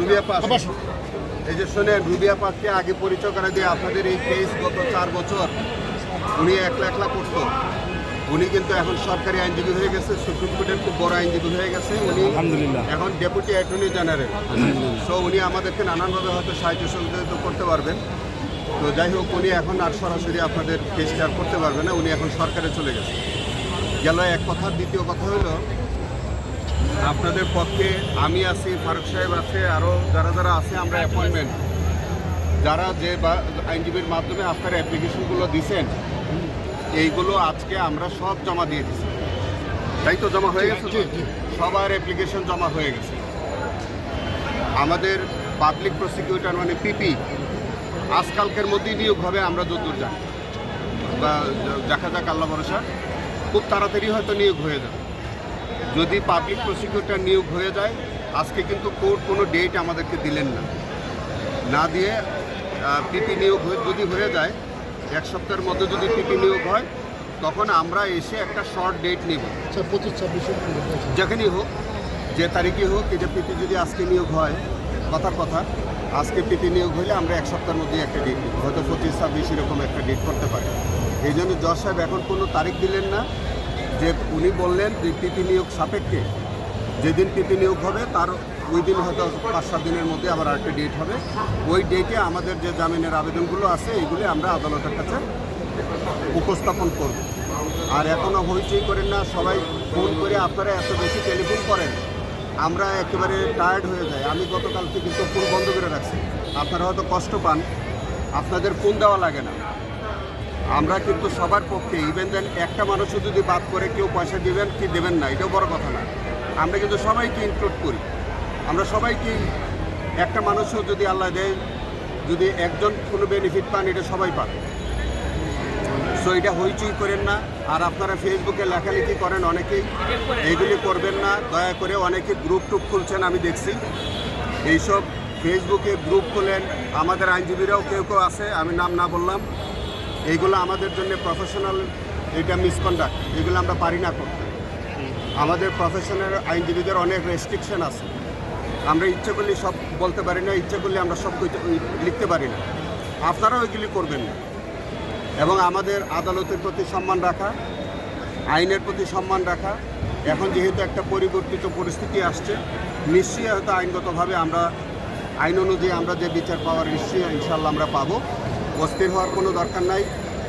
Rubia pass এই যে শোনেন রুবিয়া পাককে আগে পরিচয় করে দিয়ে আপনাদের এই কেস গত চার বছর উনি একলা একলা করতো। উনি কিন্তু এখন সরকারি আইনজীবী হয়ে গেছে সুপ্রিম কোর্টের খুব বড় আইনজীবী হয়ে গেছে। উনি এখন ডেপুটি অ্যাটর্নি জেনারেল। সো উনি আমাদেরকে নানানভাবে হয়তো সাহায্য সহযোগিতা করতে পারবেন। তো যাই হোক উনি এখন আর সরাসরি আপনাদের কেসটা করতে পারবে না। উনি এখন সরকারে চলে গেছে। গেল এক কথা দ্বিতীয় কথা হলো আপনাদের পক্ষে আমি আছি ফারুক সাহেব আছে আরও যারা যারা আছে আমরা অ্যাপয়েন্টমেন্ট যারা যে বা আইনজীবীর মাধ্যমে আপনার অ্যাপ্লিকেশনগুলো দিছেন এইগুলো আজকে আমরা সব জমা দিয়ে দিচ্ছি তাই তো জমা হয়ে গেছে? সবার অ্যাপ্লিকেশন জমা হয়ে গেছে। আমাদের পাবলিক প্রসিকিউটর মানে পিপি আজকালকের মধ্যেই নিয়োগ হবে আমরা যদ্দূর যাই বা দেখা যাক আল্লাহ ভরসা। খুব তাড়াতাড়ি হয়তো নিয়োগ হয়ে যাবে। যদি পাবলিক প্রসিকিউটর নিয়োগ হয়ে যায় আজকে কিন্তু কোর্ট কোনো ডেট আমাদেরকে দিলেন না। না দিয়ে পিপি নিয়োগ যদি হয়ে যায় এক সপ্তাহের মধ্যে যদি পিপি নিয়োগ হয় তখন আমরা এসে একটা শর্ট ডেট নিব। আচ্ছা পঁচিশ ছাব্বিশে যেখানেই হোক যে তারিখে হোক এই যে পিপি যদি আজকে নিয়োগ হয় কথার কথা আজকে পিপি নিয়োগ হলে আমরা এক সপ্তাহের মধ্যে একটা ডেট নিব। হয়তো পঁচিশ ছাব্বিশ এরকম একটা ডেট করতে পারি। এই জন্য জজ সাহেব এখন কোনো তারিখ দিলেন না। যে উনি বললেন যে পিপি নিয়োগ সাপেক্ষে। যেদিন পিপি নিয়োগ হবে, তার ওই দিন হয়তো পাঁচ, সাত দিনের মধ্যে আবার আরেকটা ডেট হবে। ওই ডেটে আমাদের যে জামিনের আবেদনগুলো আছে এইগুলি আমরা আদালতের কাছে উপস্থাপন করব। আর এখনও হইচই করেন না, সবাই ফোন করে আপনারা এত বেশি টেলিফোন করেন, আমরা একেবারে টায়ার্ড হয়ে যাই। আমি গতকালকে কিন্তু ফোন বন্ধ করে রাখছি। আপনারা হয়তো কষ্ট পান, আপনাদের ফোন দেওয়া লাগে না। আমরা কিন্তু সবার পক্ষে ইভেন দেন একটা মানুষও যদি বাদ করে কেউ পয়সা দিবেন কি দেবেন না, এটাও বড় কথা না। আমরা কিন্তু সবাইকে ইনক্লুড করি। আমরা সবাইকে একটা মানুষও যদি আল্লাহ দেয়, যদি একজন কোনো বেনিফিট পান, এটা সবাই পান সো এটা হইচই করেন না। আর আপনারা ফেসবুকে লেখালেখি করেন অনেকেই এইগুলি করবেন না। দয়া করে অনেকে গ্রুপ টুপ খুলছেন, আমি দেখছি। এইসব ফেসবুকে গ্রুপ খোলেন। আমাদের আইনজীবীরাও কেউ কেউ আছে, আমি নাম না বললাম। এইগুলো আমাদের জন্য প্রফেশনাল এটা মিসকন্ডাক্ট এগুলো আমরা পারি না করতে। আমাদের প্রফেশনাল আইনজীবীদের অনেক রেস্ট্রিকশন আছে। আমরা ইচ্ছে করলে সব বলতে পারি না, ইচ্ছে করলে আমরা সব লিখতে পারি না। আপনারাও এগুলি করবেন না। এবং আমাদের আদালতের প্রতি সম্মান রাখা, আইনের প্রতি সম্মান রাখা, এখন যেহেতু একটা পরিবর্তিত পরিস্থিতি আসছে, নিশ্চয়ই হয়তো আইনগতভাবে আমরা, আইন অনুযায়ী আমরা যে বিচার পাওয়ার নিশ্চয়ই ইনশাল্লাহ আমরা পাবো। অস্থির হওয়ার কোনো দরকার নাই।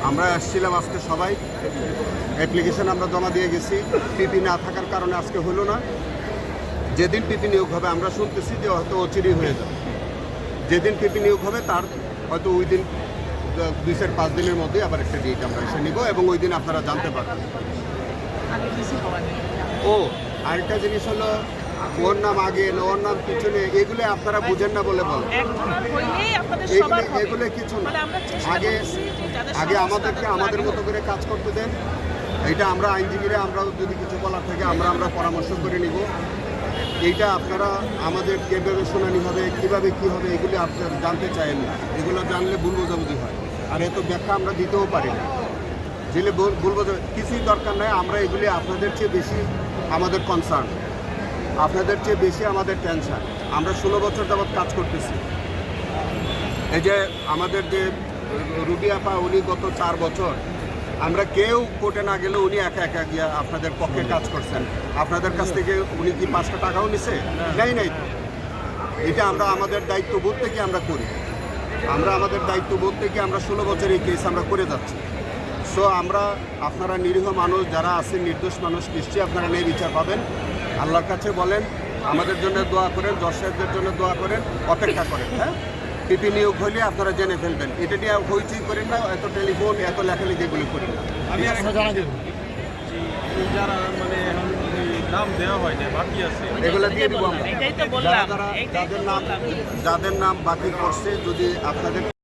আমরা আসছিলাম আজকে সবাই। অ্যাপ্লিকেশন আমরা জমা দিয়ে গেছি। পিপি না থাকার কারণে আজকে হলো না। যেদিন পিপি নিয়োগ হবে আমরা শুনতেছি যে হয়তো অচিরই হয়ে যাবে। যেদিন পিপি নিয়োগ হবে তার হয়তো ওই দিন দুই চার পাঁচ দিনের মধ্যে আবার একটা ডেট আমরা এসে নিব এবং ওই দিন আপনারা জানতে পারবেন। ও আরেকটা জিনিস হলো ওর নাম আগে না ওর নাম পিছনে এগুলো আপনারা বুঝেন না বলে বলেন এগুলো কিছু না। আমরা আগে আগে আমাদেরকে আমাদের মতো করে কাজ করতে দেন। এইটা আমরা আইনজীবীরা আমরাও যদি কিছু বলার থাকে আমরা আমরা পরামর্শ করে নিব। এইটা আপনারা আমাদের কীভাবে শুনানি হবে কীভাবে কী হবে এগুলি আপনারা জানতে চায়েন না। এগুলো জানলে ভুল বোঝাবুঝি হয়। আর এত ব্যাখ্যা আমরা দিতেও পারি না। ভুল ভুল বোঝা কিছুই দরকার নাই। আমরা এগুলি আপনাদের চেয়ে বেশি আমাদের কনসার্ন আপনাদের চেয়ে বেশি আমাদের টেনশন আমরা ষোলো বছর যাবৎ কাজ করতেছি। এই যে আমাদের যে রুবি আপা উনি গত চার বছর আমরা কেউ কোর্টে না গেলে উনি একা একা গিয়ে আপনাদের পক্ষে কাজ করছেন। আপনাদের কাছ থেকে উনি কি পাঁচটা টাকাও নিছে? নাই নাই। এটা আমরা আমাদের দায়িত্ববোধ থেকে আমরা করি। আমরা আমাদের দায়িত্ব দায়িত্ববোধ থেকে আমরা ষোলো বছর এই কেস আমরা করে যাচ্ছি। সো আমরা আপনারা নিরীহ মানুষ যারা আছেন নির্দোষ মানুষ নিশ্চয়ই আপনারা নেই বিচার পাবেন। আল্লাহর কাছে বলেন আমাদের জন্য দোয়া করেন দর্শকদের জন্য দোয়া করেন অপেক্ষা করেন হ্যাঁ? পিপি নিয়োগ হলে আপনারা জেনে ফেলবেন। এটা নিয়ে হইচই করেন না এত টেলিফোন এত লেখালেখি এগুলি করেন না। আমি যারা মানে নাম দেওয়া হয় না বাকি আছে এগুলো দিয়ে দিব আমরা। যাদের নাম যাদের নাম বাকি পড়ছে যদি আপনাদের